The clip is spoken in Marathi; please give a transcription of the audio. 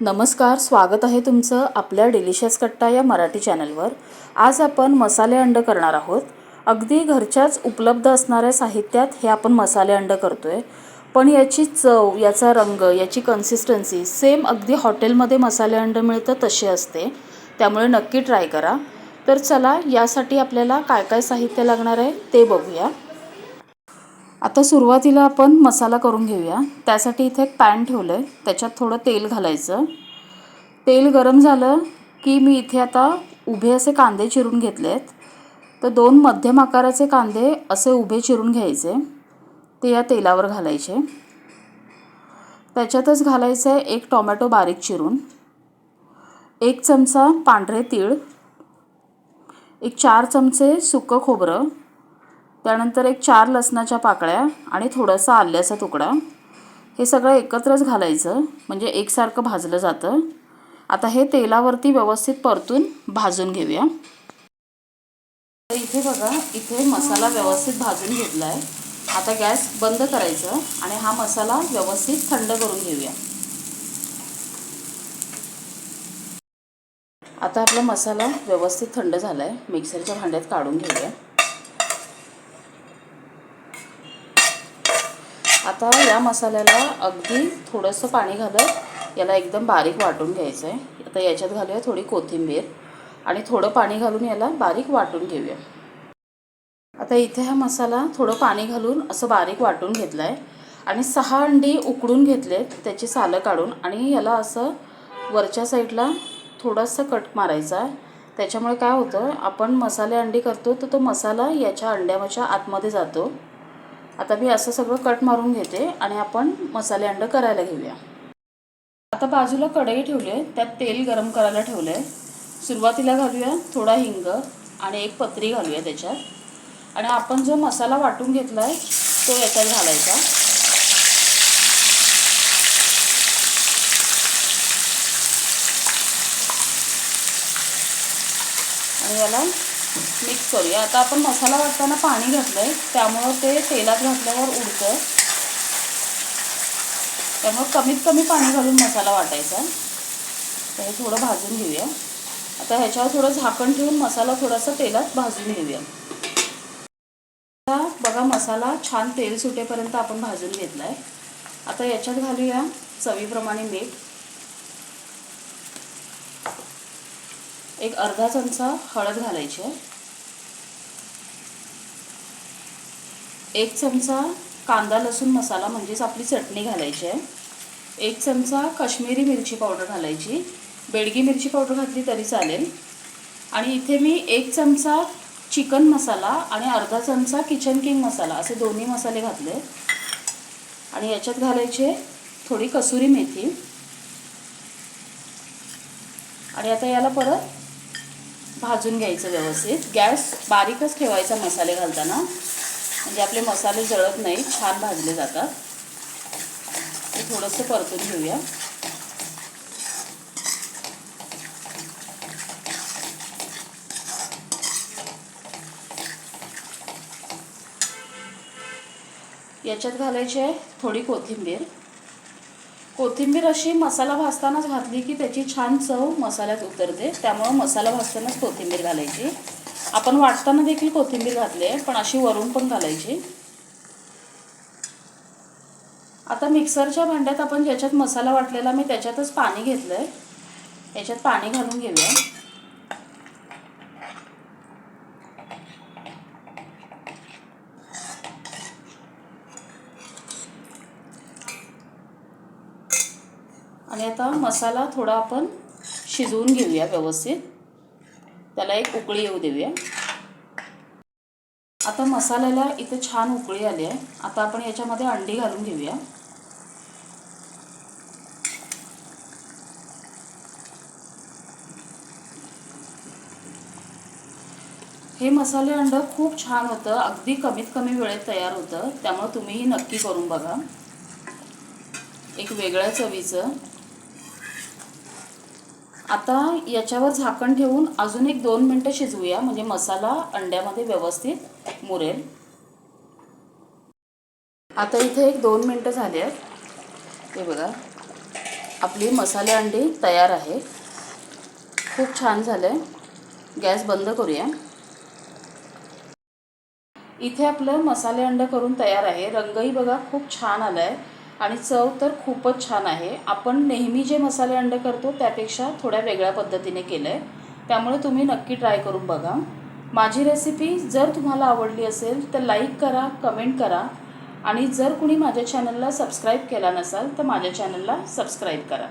नमस्कार स्वागत आहे तुमचं आपल्या डिलिशियस कट्टा या मराठी चॅनलवर. आज आपण मसाले अंड करणार आहोत. अगदी घरच्याच उपलब्ध असणाऱ्या साहित्यात हे आपण मसाले अंड करतो आहे पण याची चव याचा रंग याची कन्सिस्टन्सी सेम अगदी हॉटेलमध्ये मसाले अंड मिळतं तसे असते. त्यामुळे नक्की ट्राय करा. तर चला यासाठी आपल्याला काय काय साहित्य लागणार आहे ते बघूया. आता सुरुवातीला आपण मसाला करून घेऊया. त्यासाठी इथे एक पॅन ठेवलं आहे त्याच्यात थोडं तेल घालायचं. तेल गरम झालं की मी इथे आता उभे असे कांदे चिरून घेतले आहेत तर दोन मध्यम आकाराचे कांदे असे उभे चिरून घ्यायचे. ते या तेलावर घालायचे. त्याच्यातच घालायचं आहे एक टॉमॅटो बारीक चिरून. एक चमचा पांढरे तीळ. एक चार चमचे सुकं खोबरं. त्यानंतर एक चार लसणाच्या पाकळ्या आणि थोडासा आल्याचा तुकडा. हे सगळं एकत्रच घालायचं म्हणजे एकसारखं भाजलं जातं. आता हे तेलावरती व्यवस्थित परतून भाजून घेऊया. तर इथे बघा इथे मसाला व्यवस्थित भाजून घेतला आहे आता गॅस बंद करायचं आणि हा मसाला व्यवस्थित थंड करून घेऊया. आता आपला मसाला व्यवस्थित थंड झाला आहे मिक्सरच्या भांड्यात काढून घेऊया. आता या मसाल्याला अगदी थोडंसं पाणी घालत याला एकदम बारीक वाटून घ्यायचं आहे आता याच्यात घालूया थोडी कोथिंबीर आणि थोडं पाणी घालून याला बारीक वाटून घेऊया. आता इथे हा मसाला थोडं पाणी घालून असं बारीक वाटून घेतलं आहे आणि सहा अंडी उकडून घेतलेत त्याची सालं काढून आणि याला असं वरच्या साईडला थोडंसं कट मारायचा आहे. त्याच्यामुळे काय होतं आपण मसाले अंडी करतो तर तो मसाला याच्या अंड्याच्या आतमध्ये जातो. आता मी असं सगळं कट मारून घेते आणि आपण मसाले अंड करायला घेऊया. आता बाजूला कढई ठेवली आहे त्यात तेल गरम करायला ठेवलं आहे. सुरुवातीला घालूया थोडा हिंग आणि एक पत्री घालूया त्याच्यात. आणि आपण जो मसाला वाटून घेतला आहे तो याच्यात घालायचा. आणि याला मिक्स करूया. आता आपण मसाला वाटताना पाणी घातलं आहे त्यामुळं ते तेलात घातल्यावर उडतं त्यामुळं कमीत कमी पाणी घालून मसाला वाटायचा. तर हे थोडं भाजून घेऊया. आता ह्याच्यावर थोडं झाकण ठेवून मसाला थोडासा तेलात भाजून घेऊया. आता बघा मसाला छान तेल सुटेपर्यंत आपण भाजून घेतला आहे आता याच्यात घालूया चवीप्रमाणे मीठ. एक अर्धा चमचा हळद घालायची आहे. एक चमचा कांदा लसूण मसाला म्हणजेच आपली चटणी घालायची आहे. एक चमचा काश्मीरी मिरची पावडर घालायची. बेडगी मिरची पावडर घातली तरी चालेल. आणि इथे मी एक चमचा चिकन मसाला आणि अर्धा चमचा किचन किंग मसाला असे दोन्ही मसाले घातले आणि याच्यात घालायचे थोडी कसुरी मेथी. आणि आता याला परत भाजून घ्यायचं व्यवस्थित. गॅस बारीकच ठेवायचा मसाले घालताना. म्हणजे आपले मसाले जळत नाही छान भाजले जातात. ते थोडंसं परतून घेऊया. याच्यात घालायची आहे थोडी कोथिंबीर. कोथिंबीर अशी मसाला भाजतानाच घातली की त्याची छान चव मसाल्यात उतरते. त्यामुळं मसाला भाजतानाच कोथिंबीर घालायची. आपण वाटताना देखील कोथिंबीर घातली आहे पण अशी वरून पण घालायची. आता मिक्सरच्या भांड्यात आपण ज्याच्यात मसाला वाटलेला मी त्याच्यातच पाणी घेतलं आहे याच्यात पाणी घालून घेऊया. आणि आता मसाला थोडा आपण शिजवून घेऊया व्यवस्थित. त्याला एक उकळी येऊ देऊया. आता मसाल्याला इथे छान उकळी आली आहे. आता आपण याच्यामध्ये अंडी घालून घेऊया. हे मसाले अंड खूप छान होतं. अगदी कमीत कमी वेळेत तयार होतं. त्यामुळे तुम्हीही नक्की करून बघा. एक वेगळ्या चवीचं. आता याच्यावर झाकण ठेवून अजून एक दोन मिनटं शिजवूया. म्हणजे मसाला अंड्यामध्ये व्यवस्थित मुरेल. आता इथे एक दोन मिनटं झाली आहेत. हे बघा. आपली मसाले अंडी तयार आहे. खूप छान झालं आहे गॅस बंद करूया. इथे आपलं मसाले अंडं करून तयार आहे. रंगही बघा खूप छान आला आहे आणि चव तर खूपच छान आहे. आपण नेहमी जे मसाले अंडे करतो त्यापेक्षा थोड्या वेगळ्या पद्धतीने केलं आहे त्यामुळे तुम्ही नक्की ट्राय करून बघा. माझी रेसिपी जर तुम्हाला आवडली असेल तर लाईक करा कमेंट करा. आणि जर कुणी माझ्या चॅनलला सबस्क्राईब केला नसाल तर माझ्या चॅनलला सबस्क्राईब करा.